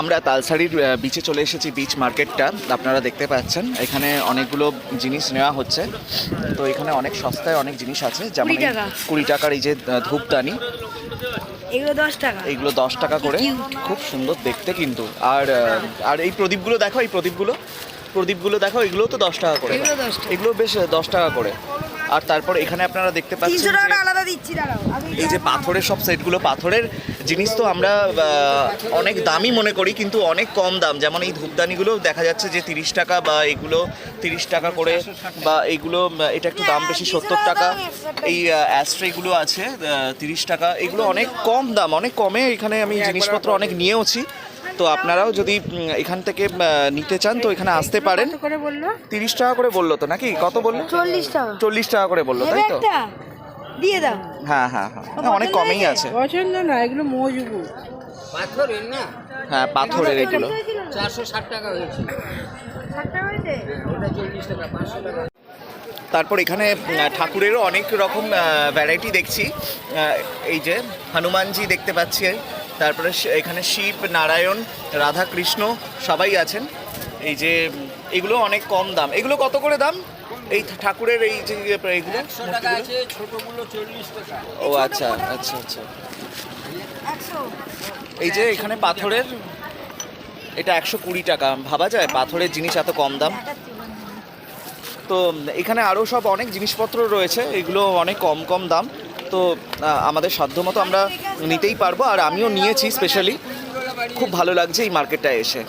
আমরা তালসারির বিচে চলে এসেছি বিচ মার্কেটটা আপনারা দেখতে পাচ্ছেন এখানে অনেকগুলো জিনিস নেওয়া হচ্ছে। তো এখানে অনেক সস্তায় অনেক জিনিস আছে যেমন কুড়ি টাকার এই যে ধূপদানি। এগুলো দশ টাকা। এইগুলো দশ টাকা করে। খুব সুন্দর দেখতে কিন্তু। আর আর এই প্রদীপগুলো দেখো এই প্রদীপগুলো। প্রদীপগুলো দেখো এগুলো তো দশ টাকা করে। এগুলো 10 টাকা। এগুলো বেশ দশ টাকা করে। আর তারপর এখানে আপনারা দেখতে পাচ্ছেন দিচ্ছি দাঁড়াও এই যে পাথরের সব সেটগুলো পাথরের জিনিস তো আমরা অনেক দামি মনে করি কিন্তু অনেক কম দাম। যেমন এই ধূপদানিগুলো দেখা যাচ্ছে যে তিরিশ টাকা বা এগুলো তিরিশ টাকা করে বা এইগুলো এটা একটু দাম বেশি সত্তর টাকা। এই অ্যাস্ট্রেগুলো আছে তিরিশ টাকা। এগুলো অনেক কম দাম অনেক কমে এখানে আমি জিনিসপত্র অনেক নিয়েওছি। তো আপনারাও যদি এখান থেকে নিতে চান তো এখানে আসতে পারেন। তিরিশ টাকা করে বলল তো নাকি? কত বলল? চল্লিশ টাকা। চল্লিশ টাকা করে বলল তাই তো? দিয়ে দাও। হ্যাঁ হ্যাঁ হ্যাঁ। না, অনেক কমেই আছে। পছন্দ না এগুলো মজবুত। পাথরের না? হ্যাঁ পাথরের এগুলো। চারশো ষাট টাকা হয়েছে ষাট টাকা হয়েছে? ওটা চল্লিশ টাকা পাঁচশো টাকা। তারপর এখানে ঠাকুরেরও অনেক রকম ভ্যারাইটি দেখছি। আহ, এই যে হনুমানজি দেখতে পাচ্ছি। তারপরে শি- এখানে শিব নারায়ণ রাধা কৃষ্ণ সবাই আছেন। এই যে এগুলো অনেক কম দাম। এগুলো কত করে দাম? এই ঠাকুরের এই যে এইগুলো? টাকা আছে ছোটগুলো ও আচ্ছা আচ্ছা আচ্ছা। এই যে এখানে পাথরের এটা একশো কুড়ি টাকা ভাবা যায়? পাথরের জিনিস এত কম দাম? তো এখানে আরও সব অনেক জিনিসপত্র রয়েছে এগুলো অনেক কম কম দাম। তো আমাদের সাধ্যমতো আমরা নিতেই পারব আর আমিও নিয়েছি স্পেশালি খুব ভালো লাগছে এই মার্কেটটায় এসে।